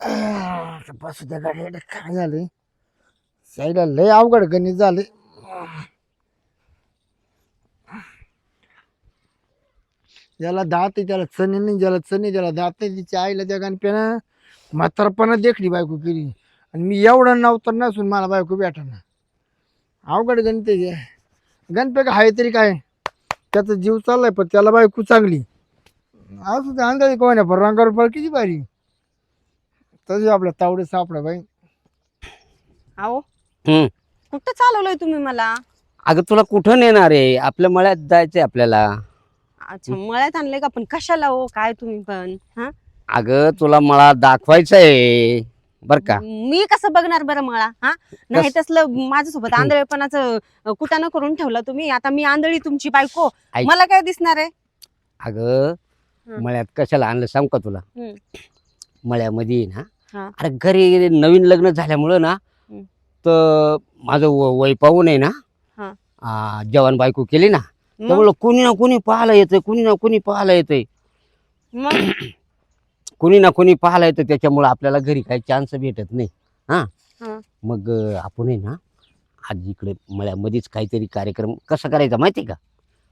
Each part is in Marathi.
बस त्या गाडी काय झाले? साईडला लय अवघड गणित झाले. ज्याला दात आहे त्याला चणे नाही ज्याला चणे त्याला दात नाही तिच्या आईला त्या गणप्यानं म्हातारपणा देखली बायको केली. आणि मी एवढा नव्हतं नसून मला बायको भेटाना. अवघड गणित आहे गणपे का आहे तरी काय? त्याचा जीव चाललाय पण त्याला बायको चांगली. असू ते अंदाज कोण आहे पण रंगावर पळ किती भारी तसे आपल्या तावडे सापडा बाई. अहो हम्म. कुठं चालवलंय तुम्ही मला? अगं तुला कुठं नेणार आहे? आपल्या मळ्यात जायचंय आपल्याला. अच्छा मळ्यात आणलंय का पण कशाला हो? काय तुम्ही पण हा? अगं तुला मळा दाखवायचंय बर का? मी कसं बघणार बरं मळा हा? नाही तसलं माझ्यासोबत आंधळेपणाचं कुटाणा करून ठेवला तुम्ही. आता मी आंधळी तुमची बायको. मला काय दिसणार आहे? अगं हं. मळ्यात कशाला आणलं सांग का तुला? हं. मळ्यामध्ये ना. हा. अरे घरी नवीन लग्न झाल्यामुळं ना. तर माझं व- वय पाहून आहे ना हा. आ, जवान बायको केली ना मग? त्यामुळं कुणी ना कुणी पाहायला येतंय कुणी ना कुणी पाहायला येतंय. मग? कुणी ना कुणी पाहायला येतं त्याच्यामुळं आपल्याला घरी काही चान्स भेटत नाही. हा. हा. मग अं, आपण आहे ना आज इकडे मळ्यामध्येच काहीतरी कार्यक्रम कसा करायचा माहिती का?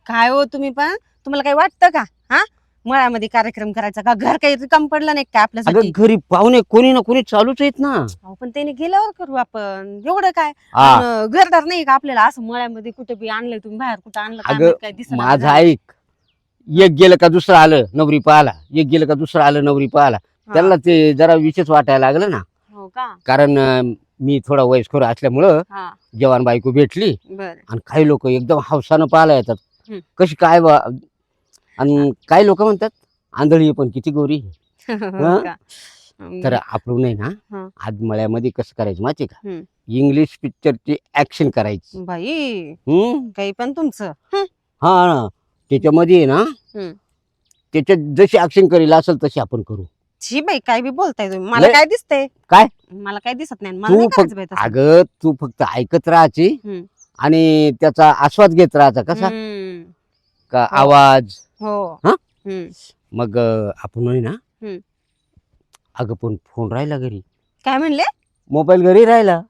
काय हो तुम्ही पण? तुम्हाला काही वाटतं का? हा? मळ्यामध्ये कार्यक्रम करायचा का? घर काही रिकाम पडलं नाही का अगं आपल्यासाठी घरी पाहुणे कोणी ना कोणी चालूच आहेत ना. अहो, पण त्याने गेल्यावर करू आपण. एवढं काय? हा. अन घरदार नाही का आपल्याला असं मळ्यामध्ये कुठे बी आणलंय तुम्ही बाहेर कुठं आणलं काय अगं, माहीत काय दिसेना माझं झालं. ऐक. एक गेलं का दुसरं आलं नवरी पाहाला एक गेलं का दुसरं आलं नवरी पाहाला. त्याला ते जरा विशेष वाटायला लागलं ना. हो का? कारण अं, मी थोडा वयस्कर असल्यामुळं हा. जवान बायको भेटली. बर. आणि काही लोक एकदम हौसानं पाहायला येतात. हम्म. कशी काय बा आणि काही लोक म्हणतात आंधळी पण किती गोरी हो? का? तर आपण नाही हा. ना आज मळ्यामध्ये कसं करायचं माहिती का हम्म. इंग्लिश पिक्चरची ऍक्शन करायची बाई हम्म काही पण तुमचं हं. ना त्याच्यामध्ये आहे ना. त्याच्यात जशी ऍक्शन करेल असेल तशी आपण करू छी बाई काय बी बोलताय तुम्ही मला लय- काय दिसतंय काय? मला काय दिसत नाही मला तू नाही फक्त- करायचं बाई तसं. अगं तू फक्त ऐकत राहायची हम्म. आणि त्याचा आस्वाद घेत राहायचा कसा हम्म. का. आवाज हो हा? हम्म. मग अं, आपण ना हम्म. अगं पण फोन राहिला घरी काय म्हणले मोबाईल घरी राहिला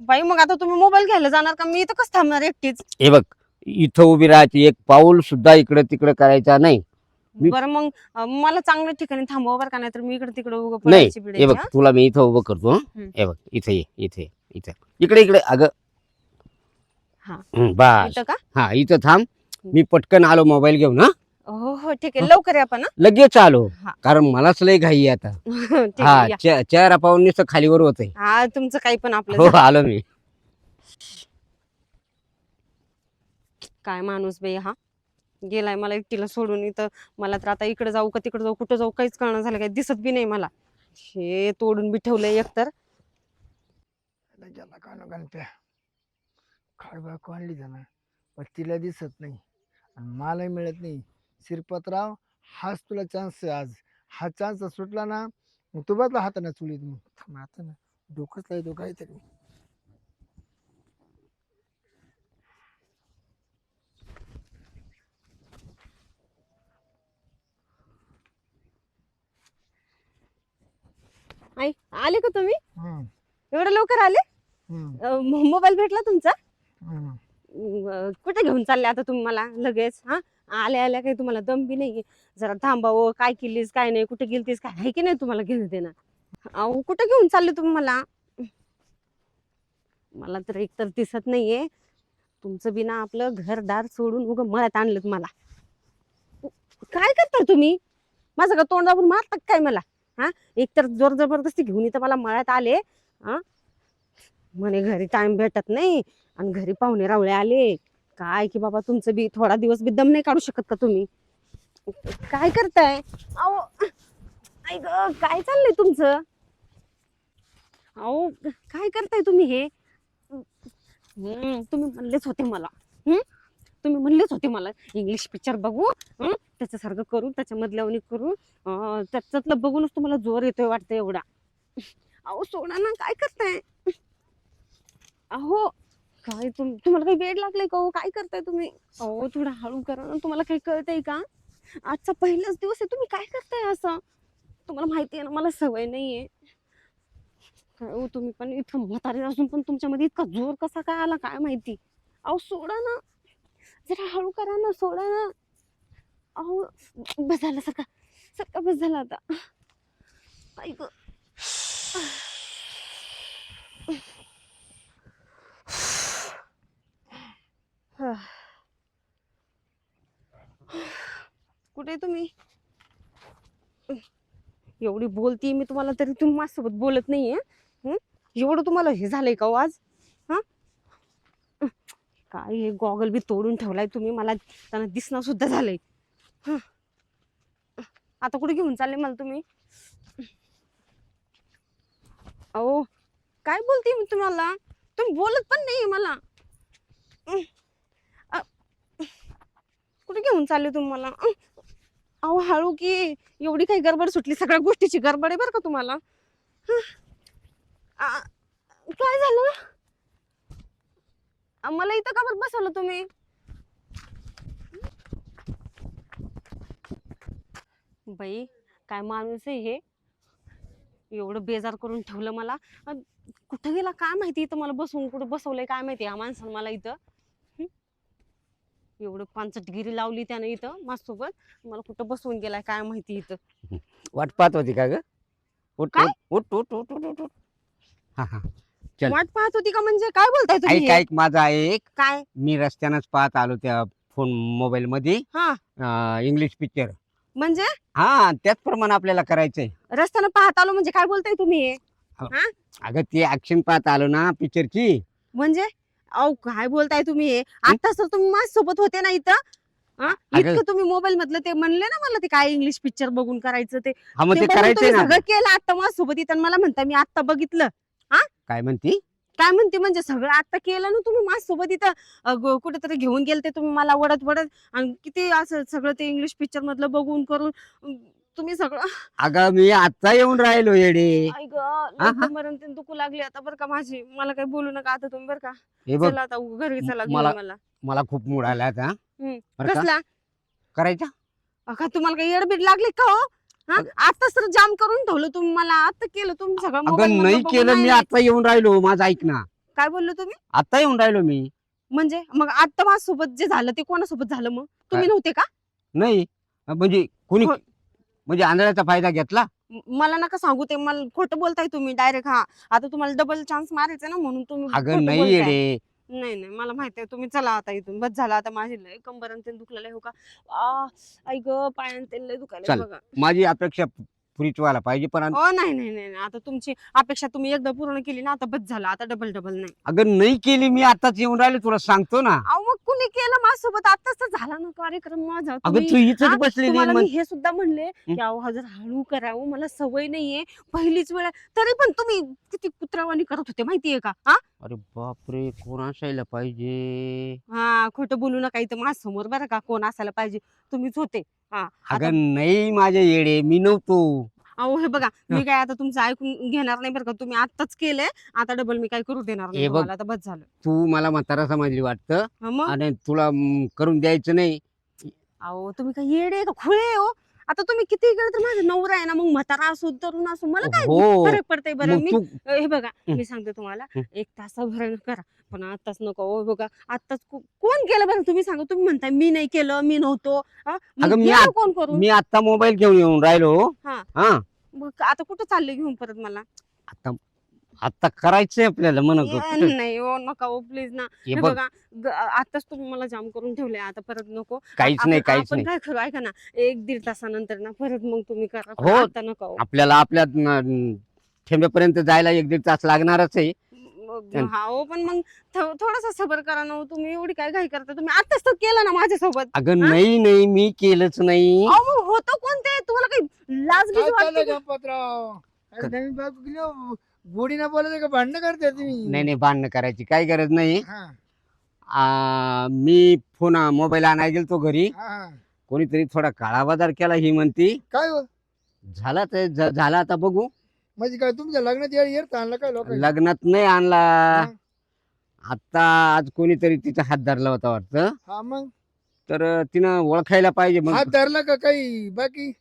बाई मग आता तुम्ही मोबाईल घ्यायला जाणार का मी इथं कसं थांबणार एकटीच हे बघ इथं उभी राहायची एक पाऊल सुद्धा इकडे तिकडे करायचा नाही मी- बरं मग अं, मला चांगल्या ठिकाणी थांबवा बरं का नाही तर मी इकडे तिकडे उभं नाही पडायची हे बिडायची, बघ हा? तुला मी इथं उभं करतो हं? हम्म. हे बघ इथे ये इथे ये, इथे इकडे इकडे अगं हा. हं, बस इथं का हा इथं थांब मी पटकन आलो मोबाईल घेऊन हा हो हो ठीक आहे. लवकर या पण हं? लगेच आलो हा. कारण मलाच लय घाई आहे आता. ठीक हा आहे या. चे- चेहरा पाहून नुसतं खालीवर होत हा तुमचं काही पण आपलं हो. आलो मी. काय माणूस बाई हा? गेलाय मला एकटीला सोडून इथं. मला तर आता इकडे जाऊ का तिकडे जाऊ कुठं जाऊ काहीच कळणं झालं काही दिसत बी नाही मला. हे तोडून बी ठेवलंय एकतर. ज्याला गणप्या जाणार पण तिला दिसत नाही. आणि मलाही मिळत नाही. शिरपतराव हाच तुला चान्स आहे आज. हा चान्स सुटला ना मग तू बदला हाताने चुलीत मग. थांब आता ना. डोकंच लावतो काहीतरी आई आले का तुम्ही? हम्म, एवढं लवकर आले? हम्म, मोबाईल भेटला तुमचा? हम्म. अं, कुठे घेऊन चालले आता तुम्ही मला लगेच हा? आल्या आल्या काही तुम्हाला दम बी नाही जरा थांबावं काय केलीस काय नाही कुठे गेलतीस काय आहे की नाही तुम्हाला घेणं देणं? अहो कुठे घेऊन चालले तुम्ही मला? मला तर एकतर दिसत नाहीये. तुमचं बिना आपलं घरदार सोडून उगं मळ्यात आणलं मला. काय करता तुम्ही? माझं का तोंड दाबून मारतात काय मला? हा? एकतर जोर जबरदस्ती घेऊन इथं मला मळ्यात आले हा? म्हणे घरी टाइम भेटत नाही. आणि घरी पाहुणे रावळे आले. काय की बाबा तुमचं बी थोडा दिवस बी दम नाही काढू शकत का तुम्ही? काय करताय? अहो ऐक काय चाललंय तुमचं? अहो काय करताय तुम्ही हे? तुम्ही म्हणलेच होते मला. हम्म? तुम्ही म्हणलेच होते मला. इंग्लिश पिक्चर बघू त्याच्यासारखं करू त्याच्यामधल्या करू. त्याच्यातलं बघूनच तुम्हाला जोर येतोय वाटतं एवढा. अहो सोडा ना काय करताय? अहो काय तुम तुम्हाला काही वेळ लागलाय का हो? काय करताय तुम्ही? अहो थोडं हळू करा ना. तुम्हाला काही कळतंय का? आजचा पहिलाच दिवस आहे. तुम्ही काय करताय असं? तुम्हाला माहिती आहे ना मला सवय नाहीये. काय हो तुम्ही पण इतकं म्हातारे असून पण तुमच्यामध्ये इतका जोर कसा काय आला काय माहिती? अहो सोडा ना. जरा हळू करा ना सोडा ना. अहो बस झाला सका सरका बस झाला आता. ऐक कुठे आहे तुम्ही? एवढी बोलती मी तुम्हाला तरी तुम्ही माझ्यासोबत बोलत नाहीये आहे एवढं तुम्हाला हे झालंय का हो आज? हा? काय हे गॉगल बी तोडून ठेवलाय तुम्ही मला त्यांना दिसणं सुद्धा झालंय. आता कुठे घेऊन चालले मला तुम्ही? अहो काय बोलते मी तुम्हाला? तुम्ही बोलत पण नाही मला. कुठे घेऊन चालले तुम्हाला? अहो हळू की. एवढी काही गडबड सुटली सगळ्या गोष्टीची गडबड आहे बरं का तुम्हाला? काय झालं? मला इथं का बरं बसवलं तुम्ही? बाई काय माणूस आहे हे? एवढं बेजार करून ठेवलं मला. कुठं गेला? काय माहिती इथं मला बसवून कुठं बसवलंय? काय माहिती? या माणसानं मला इथं एवढं पांचटगिरी लावली त्यानं इथं माझ्यासोबत. मला कुठं बसवून गेलाय काय माहिती इथं. वाट पाहत होती का ग? उठ काय? उठ उठ उठ उठ उठ उठ हा हा. चल. वाट पाहत होती का म्हणजे? काय बोलताय तुम्ही? ऐक हे? ऐक माझा ऐक. काय? मी रस्त्यानंच पाहत आलो त्या फोन मोबाईल मध्ये हा इंग्लिश पिक्चर म्हणजे? हा त्याचप्रमाणे आपल्याला करायचंय. रस्त्यानं पाहत आलो म्हणजे काय बोलताय तुम्ही? अगं ते ऍक्शन पाहत आलो ना पिक्चरची म्हणजे? अहो काय बोलताय तुम्ही हे? आता तर तुम्ही माझ्यासोबत होते ना इथं. हा? अगं- इतकं तुम्ही मोबाईल मधलं ते म्हणले ना मला ते काय इंग्लिश पिक्चर बघून करायचं ते. हा मग ते ते बघून करायचंय तुम्ही ना. सगळं केलं आता माझ्यासोबत इथं आणि मला म्हणता मी आता बघितलं. काय म्हणती? काय म्हणते? म्हणजे सगळं आता केलं ना तुम्ही माझ्यासोबत इथं. अ, ग- कुठेतरी घेऊन गेलते तुम्ही मला वडत वडत आणि किती असं सगळं ते इंग्लिश पिक्चर मधलं बघून करून अं, तुम्ही सगळं अगं मी आता येऊन राहिलो येडे. मरण दुखू लागली आता बरं का माझी. मला काही बोलू नका आता तुम्ही बरं का. हे बघ. चला आता घरी चला घेऊन मला- मला मला खूप मूड आला आता हम्म. बरं का? कसला करायचा? अका तुम्हाला काही येडबीड लागली का हो? हा? आताच तर जाम करून ठेवलं तुम्ही मला. आता केलं तुम्ही सगळं अगं mobile मधलं नाही बघून केलं मी नाही- आता येऊन राहिलो माझं ऐक ना. काय बोललो तुम्ही? आता येऊन राहिलो मी. म्हणजे? मग आता माझ्यासोबत जे झालं ते कोणासोबत झालं मग? तुम्ही नव्हते का? नाही. म्हणजे कोणी हो. म्हणजे आंधळ्याचा फायदा घेतला? म- मला नका सांगू ते. मला खोटं बोलताय तुम्ही डायरेक्ट हा. आता तुम्हाला डबल चान्स मारायचा ना म्हणून तुम्ही अगं खोटं नाही बोलताय. येडे नाही नाही. मला माहिती आहे. तुम्ही चला आता इथून. बस झालं. आता माझी लय कंबर आणि ते दुखलेलं हो का? आ, आई ग पायान ते लय दुखायला चल. बघा. माझी अपेक्षा पुरीच व्हायला पाहिजे पण नाही नाही नाही नाही. आता तुमची अपेक्षा तुम्ही एकदा पूर्ण केली ना आता बस झालं. आता डबल डबल नाही. अगं नाही केली मी. आताच येऊन राहिलो. तुला सांगतो ना. अहो मग कुणी केलं माझ्यासोबत? आताच तर झाला ना कार्यक्रम माझा. अगं तुम्ही- तू इथंच हा? बसलेली तुम्हाला मी हे सुद्धा म्हणले की अहो हा जर हळू करावं मला सवय नाहीये. पहिलीच वेळ आहे. तरी पण तुम्ही किती कुत्रावानी करत होते माहितीये का? हा? अरे बापरे कोण असायला पाहिजे? हा खोटं बोलू नका इथं माझ्यासमोर बरं का? कोण असायला पाहिजे? तुम्हीच होते. हा आता- अगं नाही माझे येडे मी नव्हतो. अहो हे बघा मी काय आता तुमचं ऐकून घेणार नाही बरं का. तुम्ही आताच केलंय आता डबल मी काय करू देणार नाही हे बघ. तुम्हाला आता बस झालं. तू मला म्हातारा समजली वाटतं हा मग? आणि तुला म, करून द्यायचं नाही. अहो तुम्ही काय येडे का खुळे आहे हो? आता तुम्ही किती केलं तर माझा नवरा आहे ना मग म्हातारा असो तरुण असो मला काय हो फरक पडतंय बरं मग मी तू हे बघा हं. मी सांगते तुम्हाला हं. एक तासाभर करा पण आताच नको हो बघा आताच को- कोण केलं बरं तुम्ही सांगा तुम्ही म्हणताय मी नाही केलं मी नव्हतो हा? मग अगं, मी गेलं आत- कोण करून मी आता मोबाईल घेऊन येऊन राहिलो हा. हा मग आता कुठं चालले घेऊन परत मला आता आता करायचंय आपल्याला म्हणत नाही हो नका हो प्लीज ना हे हे बघ बघा ग- आताच तुम्ही मला जाम करून ठेवले आता परत नको काहीच आपण- नाही काहीच आपण नाही काय करू ऐका ना एक दीड तासानंतर ना परत मग तुम्ही करा पण हो. आता नका हो. आपल्याला आपल्या न, ठेंब्यापर्यंत जायला एक दीड तास लागणारच आहे मग- हा हो पण मग थो- थोडासा सबर करा ना हो. तुम्ही एवढी काय घाई करता तुम्ही आताच तर केलं ना माझ्यासोबत अगं हा? नाही नाही मी केलंच नाही अहो मग होतं कोणते तुम्हाला काही लाज बीज काय वाटते चाललंय का? गणपतराव अरे नवीन बायको गेली हो. गोडी ना बोलायचं का? भांडणं करते तुम्ही? नाही नाही भांडणं करायची काही गरज नाही. हा. आ, मी फोन मोबाईल आणायला गेलतो घरी. हा हा. कोणीतरी थोडा काळा बाजार केला ही म्हणती. काय हो? झाला तर झ- झाला आता बघू. म्हणजे काय तुमच्या लग्नात येर आणलं काय लोक लग्नात नाही आणला. हा. आता आज कोणीतरी तिचा हात धरला होता वाटतं. हा मग? तर तिनं ओळखायला पाहिजे मग. हात धरला का काही? बाकी?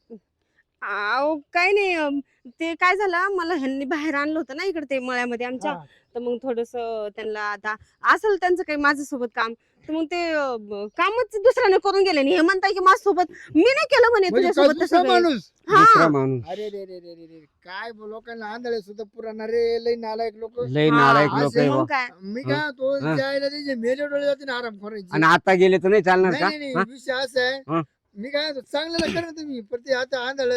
अहो काय नाही अम, ते काय झालं मला ह्यांनी बाहेर आणलं होतं ना इकडे ते मळ्यामध्ये आमच्या हा. तर मग थोडस त्यांना आता असेल त्यांचं काही माझ्यासोबत काम तर मग ते अं, ब- कामच दुसऱ्याने करून गेले आणि हे म्हणताय की माझ्यासोबत मी नाही केलं म्हणे म्हणजे तुझ्यासोबत का तसं दुसरा काही. माणूस दुसरा हा माणूस अरे रे रे रे रे रे काय बोल लोकांना आंधळे सुद्धा पुराणा रे लई नालायक लोक लय हा, नालायक लोक आहे मग बुवा. काय मी काय तो हा. जायला त्याचे मेले डोळे जाते ना आराम करायचे आणि आता गेले तर नाही चालणार नाही का नाही हा? विषय असा आहे हा. मी काय म्हणतो, चांगलं करा तुम्ही पण ते आता आंधळ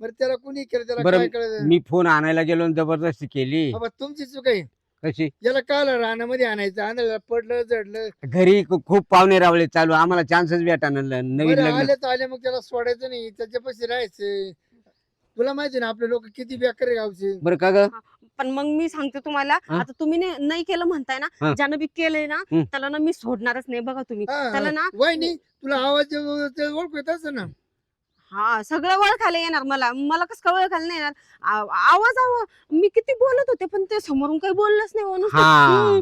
बरं त्याला कुणी केलं त्याला बरं, काय कळलं? मी फोन आणायला गेलो आणि जबरदस्ती केली. बाबा तुमची चूक आहे. कशी? याला काल रानामध्ये आणायचं आंधळ्याला पडलं जडलं. घरी खू- खूप पाहुणे रावळे चालू आम्हाला चान्सच भेटा नवीन बरं लग्न. आले तर आले मग त्याला सोडायचं नाही त्याच्यापाशी राहायचं. तुला माहिती ना आपले लोक किती बेकार आहे गावचे. बरं का ग? पण मग मी सांगते तुम्हाला हा? आता तुम्ही ने- नाही केलं म्हणताय हा. ना ज्यानं बी केलंय ना हम्म. त्याला ना मी सोडणारच नाही बघा तुम्ही त्याला. ना वहिनी तुला आवाज ते ओळख येत असं ना हा सगळं ओळखायला येणार मला. मला कसं काय ओळखायला नाही येणार? आव- आवाज आव मी किती बोलत होते पण ते समोरून काही बोललंच नाही हो, हा.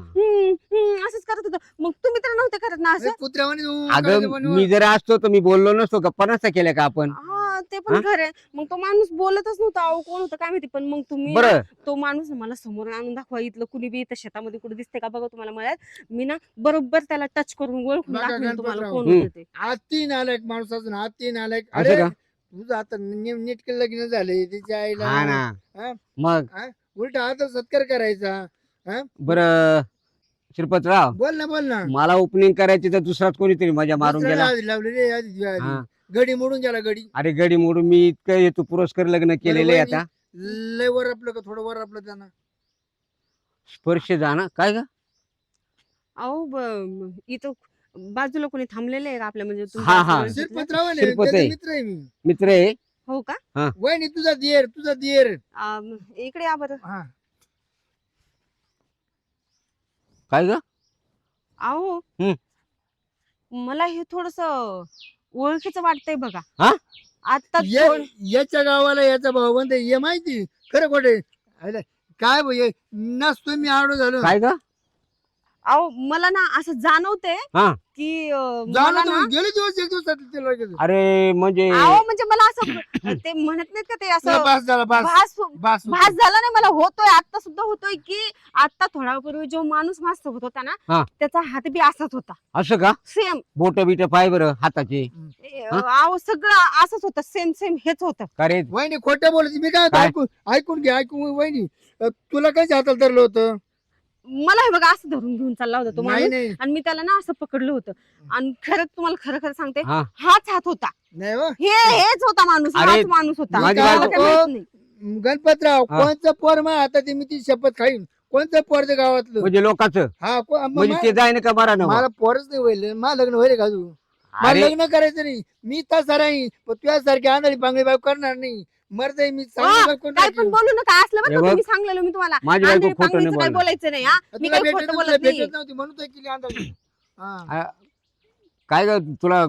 असंच करत होतं. मग तुम्ही तर नव्हते करत ना असं? अगं म्हणून. मी जर असतो तर मी बोललो नसतो. गप्पा नसता केल्या का आपण? हा ते पण खरं आहे मग तो माणूस बोलतच नव्हता. अहो कोण होतं काय माहिती? पण मग तुम्ही ना, बरं. तो माणूस ना मला समोरून आणून दाखवा. इथलं कुणी बी इथं शेतामध्ये कुठे दिसते का बघा तुम्हाला मळ्यात. मी ना बरोबर त्याला टच करून ओळखून बघा दाखवेन तुम्हाला गणपतराव. कोण होतं ते. आलाय माणूस अजून आलाय असं अरे का? तुझं आता नी- नीट केलं लग्न झालंय तिच्या हा आईला ना. हा? मग? उलट आता सत्कार करायचा बरं श्रीपतराव. बोल ना बोल ना. मला ओपनिंग करायची तर दुसराच कोणीतरी मजा मारून दुसऱ्याला गेला? आधी लावली रे आधी आधी. हा. गडी मोडून गेला गडी. अरे गडी मोडून मी इतकं हेतू पुरस्कार लग्न केलेले. आता. लय वर आपलं का थोडं वर आपलं त्यांना. स्पर्श जाणं काय ग? अहो ब- इथं बाजूला कोणी थांबलेले आहे का आपल्या? म्हणजे तुमच्या हा, हा. ओळखीतले? शिरपतराव शिरपत त्याचा आहे. मित्र आहे मी. मित्र आहे? हो का? वहिनी तुझा दियर तुझा दियर. अम, इकडे या बरं. हा. काय ग? हम्म. मला हे थोडस ओळखीचं वाटतंय बघा. हा? आता ये- याच्या गावाला याचा भाऊ बंद आहे, हे माहिती? खरं खोटे अरे काय भाई नसतो मी आडो झालो. काय ग? अहो मला ना असं जाणवते हा. की अं, मला झालं ना तर गेले दिवस एक दिवसात ते लगेच. अरे म्हणजे अहो म्हणजे मला असं ते म्हणत नाहीत का ते तुला असं बास झाला बास भास बास भास झाला नाही मला होतोय आता सुद्धा होतोय की आता थोडा पूर्वी जो माणूस मास्त होत होता हा. ना त्याचा हात बी असाच होता. असं का? सेम बोट बिट पाय बरं हाताचे. अहो सगळं असंच होतं सेम सेम हेच होतं. का रे? वहिनी खोटं बोलत मी काय काय? ऐकून ऐकून घे ऐकून वहिनी अ, तुला काय हाताला धरलं होतं? मला हे बघा असं धरून घेऊन चालला होता तो नाही माणूस नाही. आणि मी त्याला ना असं पकडलं होतं. आणि खरंच तुम्हाला खरं खरं सांगते हा. हाच हात होता. नाही हो. हे हेच होता माणूस अरे, हाच माणूस होता. माझी मला बायको- काय माहीत नाही. गणपतराव हा. कोणचं पोर मग आता ते मी ती शपथ खाईन? कोणतं पोर ते गावातलं? म्हणजे लोकांचं? हा को- मग म्हणजे ते जाय ना का मारा ना मला पोरच नाही होईल मला लग्न होईल का तू मला अरे. लग्न करायचं नाही. मी तसा राहीन पण तुझ्यासारखी आंधळी पांगळी बायको करणार नाही. मी चांगली हा, बायको काय पण. बोलू नका असलं बरं हे का बघ, तुम्ही सांगलेलं मी तुम्हाला माझी बायको आंधळी खोटं नाही पांगळीचं काय बोलणार बोलायचं नाही हा मी तुला काही भेटत खोटं तुला बोलत नाही भेटत नव्हती म्हणून तर केली आंधळी हा. आ, काय ग तुला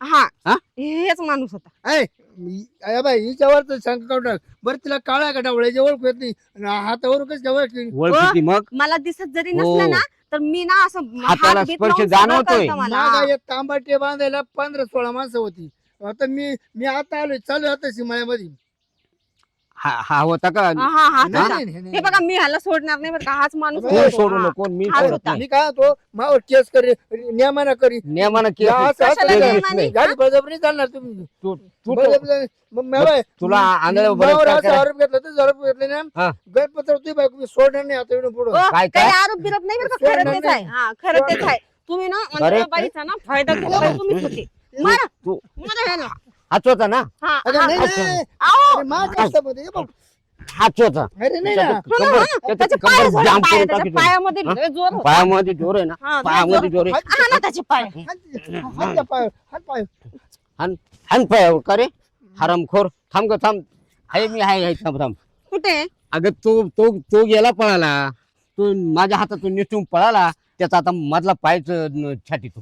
हा हा? हेच माणूस होता ऐ, मी- अरे बाई हिच्यावर तर शंका काढून टाक. बरं तिला काळा का डावळ्याची ओळख येत नाही आणि हातावर कसं काय ओळख ओळखीची मग मला दिसत जरी हो. नसलं ना तर मी ना असं हाताला हात बीत स्पर्श लावून सगळं जाणवतोय. कळतं मला. मागा एक तांबाटे बांधायला पंधरा सोळा माणसं होती आता मी मी आता आलोय चालू आता शिमाळ्यामध्ये हा हा होता का हा, हा, नाही, होता. नाही, नाही, हे. बघा मी ह्याला सोडणार नाही बरं का हाच माणूस कोण होता. सोडू हा. कोण मी हाच सोडत होता. नाही मी काय तो मावर केस करी नियमाना करी नियमानं केस या, असं- असं कशाला नाही. नियमाने? गाडी बळजबरी चालणार तुम्ही तू तू तो- बळजबरी- मग मी बाय, तुला मावर असं आरोप घेतला तर आरोप घेतले ना हा. गणपत्र तुम्ही बायको मी सोडणार नाही आता इकडून पुढं ओ, काय काही काय आरोप बिरोप नाही बरं का सोडणार खरं तेच नाही. आहे हा खरं तेच आहे तुम्ही ना अरे. ना फायदा घेतला होते मारा तू मारा ह्याला. हाच होता ना? हा, अगं, हा. नाही, नाही, नाही. आओ. अरे, माझ्या हातामध्ये, हे बघ. हाच होता अरे नाही ना. कंबर- हा, त्याचं त्याचे कंबर पाय जोर जाम पाय, करून त्याच्या टाकीत. पायामध्ये? लय जोर होता. पायामध्ये जोर आहे ना? हा, पायामध्ये जोर. आहे. हा ना त्याचे पाय. हात हात पाय हात पाय हान पाय का रे? हरामखोर. थांब ग थांब. आहे मी आहे आहे, थांब थांब. कुठे? अगं तो तो तो गेला पळाला. तो माझ्या हातातून निसटून पळाला. त्याचा आता मधला पायच छाती तो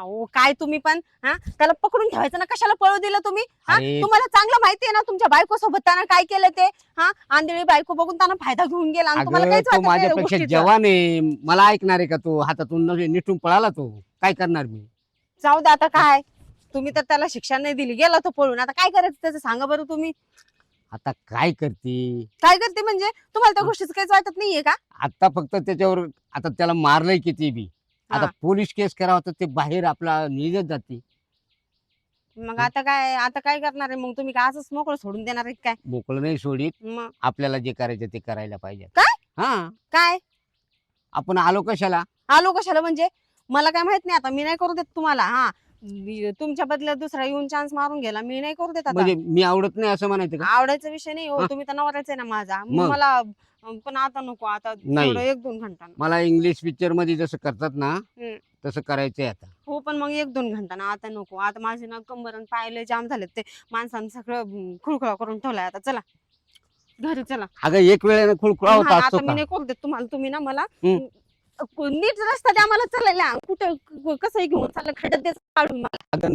अहो काय तुम्ही पण हा? त्याला पकडून ठेवायचं ना कशाला पळू दिलं तुम्ही? हा? अरे. तुम्हाला चांगलं माहिती आहे ना तुमच्या बायको सोबत त्यानं काय केलं ते? हा? आंधळी बायको बघून त्यानं फायदा घेऊन गेला आणि तुम्हाला अगं काहीच तो वाटत नाही या माझ्यापेक्षा गोष्टीचं. जवान आहे. मला ऐकणार आहे का तो? हातातून न- निसटून पळाला तो. काय करणार मी? जाऊ दे आता काय. तुम्ही तर त्याला शिक्षा नाही दिली. गेला तो पळून. आता काय करायचं त्याचं? सांगा बरं तुम्ही. आता काय करते? काय करते म्हणजे? तुम्हाला त्या. गोष्टीचं काहीच वाटत नाहीये का? आता फक्त त्याच्यावर आता त्याला मारलंय किती बी. आता हा. पोलीस केस करावं तर ते बाहेर आपला निघत जाते. मग आता काय आता काय करणार आहे? मग तुम्ही काय असंच मोकळं सोडून देणार आहे काय? मोकळं नाही सोडित. मग? आपल्याला जे करायचं ते करायला पाहिजे. काय? हा. काय? आपण आलो कशाला? आलो कशाला म्हणजे? मला काय माहीत नाही आता. मी नाही करू देत तुम्हाला. हा. तुमच्या बदल्यात दुसरा येऊन चान्स मारून गेला मी नाही करू देत आता. म्हणजे मी आवडत नाही असं म्हणायचं का? आवडायचा विषय नाही हो हा. तुम्ही तर नवराच आहे ना माझा. मग? मला अं, पण आता नको आता नाही. थोडं एक दोन घंटा मला इंग्लिश पिक्चरमध्ये जसं करतात ना हम्म. तसं करायचंय आता. हो पण मग एक दोन घंटा आता नको. आता माझे ना कंबर आणि पायले जाम झालेत ते. माणसानं सगळं खुळखुळा करून ठेवलाय आता. चला. घरी चला. अगं एक वेळेने खुळखुळा होता हा, असतो आता मी का? नाही करू देत तुम्हाला. तुम्ही ना मला हम्म. नीट रस्ता द्या मला चालायला कुठं कसं कसंही घेऊन चाललं? खड्ड्यात काढून मला अगं